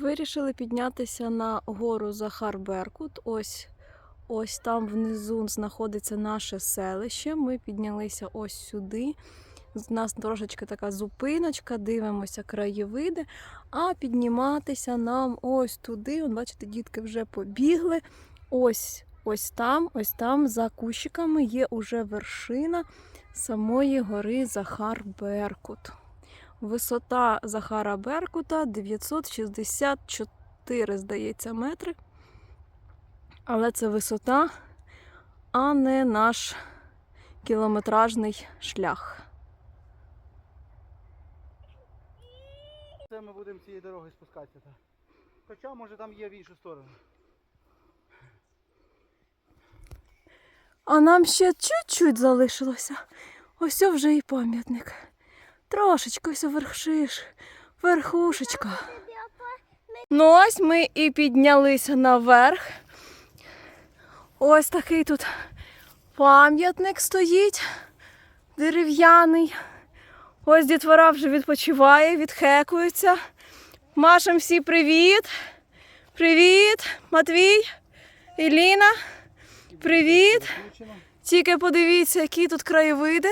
Вирішили піднятися на гору Захар Беркут. Ось, ось там внизу знаходиться наше селище. Ми піднялися ось сюди. У нас трошечки така зупиночка, дивимося краєвиди, а підніматися нам ось туди. От, бачите, дітки вже побігли. Ось, ось там, ось там, за кущиками є уже вершина самої гори Захар Беркут. Висота Захара Беркута 964, здається, метри. Але це висота, а не наш кілометражний шлях. Це ми будемо цією дорогою спускатися. Хоча, може, там є в іншу сторону. А нам ще чуть-чуть залишилося. Ось вже і пам'ятник. Трошечки ось верхшиш, верхушечка. Ну ось ми і піднялися наверх. Ось такий тут пам'ятник стоїть дерев'яний. Ось дітвора вже відпочиває, відхекується. Машем всі привіт. Привіт, Матвій, Еліна. Привіт. Тільки подивіться, які тут краєвиди.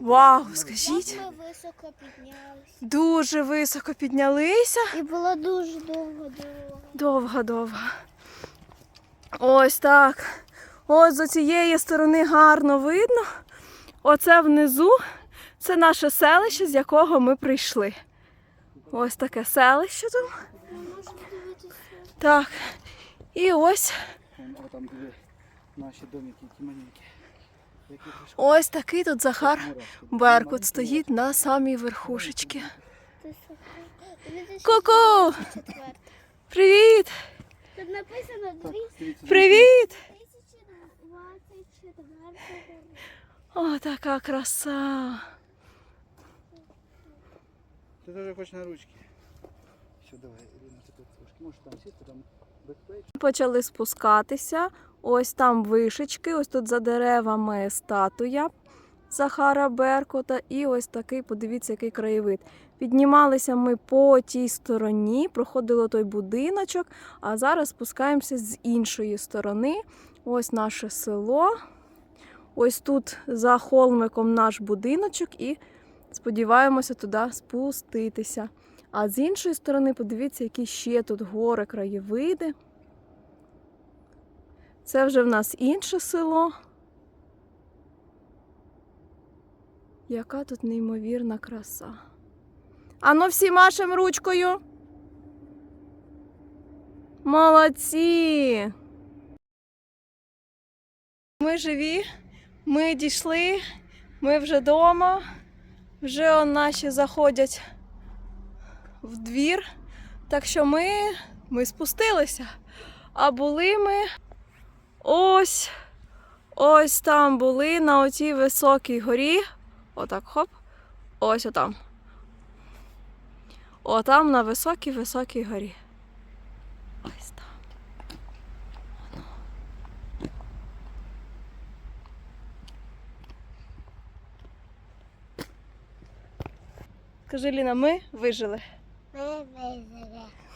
Вау, скажіть. Ми високо піднялися. Дуже високо піднялися. І було дуже довго дорога. Довго-довго. Ось так. Ось з цієї сторони гарно видно. Оце внизу це наше селище, з якого ми прийшли. Ось таке селище дивитися. Так. І ось наші домики, які маленькі. Ось такий тут Захар. Беркут стоїть на самій верхушечці. Ку-ку! Привіт! Тут написано Так, 2 дивіться, Привіт! О, така краса. Ти теж хочеш на ручки. Все, давай, Ірина, ти тут трошки. Можеш там сісти, там. Почали спускатися. Ось там вишечки, ось тут за деревами статуя Захара Беркута. І ось такий, подивіться, який краєвид. Піднімалися ми по тій стороні, проходило той будиночок, а зараз спускаємося з іншої сторони. Ось наше село. Ось тут за холмиком наш будиночок, і сподіваємося туди спуститися. А з іншої сторони, подивіться, які ще тут гори, краєвиди. Це вже в нас інше село. Яка тут неймовірна краса. Ану всі машем ручкою. Молодці. Ми живі, ми дійшли, ми вже вдома. Вже наші заходять в двір. Так що ми, ми спустилися. А були ми ось, ось там були на отій високій горі. Отак хоп. Ось отам. Отам на високій високій горі. Ось там. Скажи, Ліна. Ми вижили.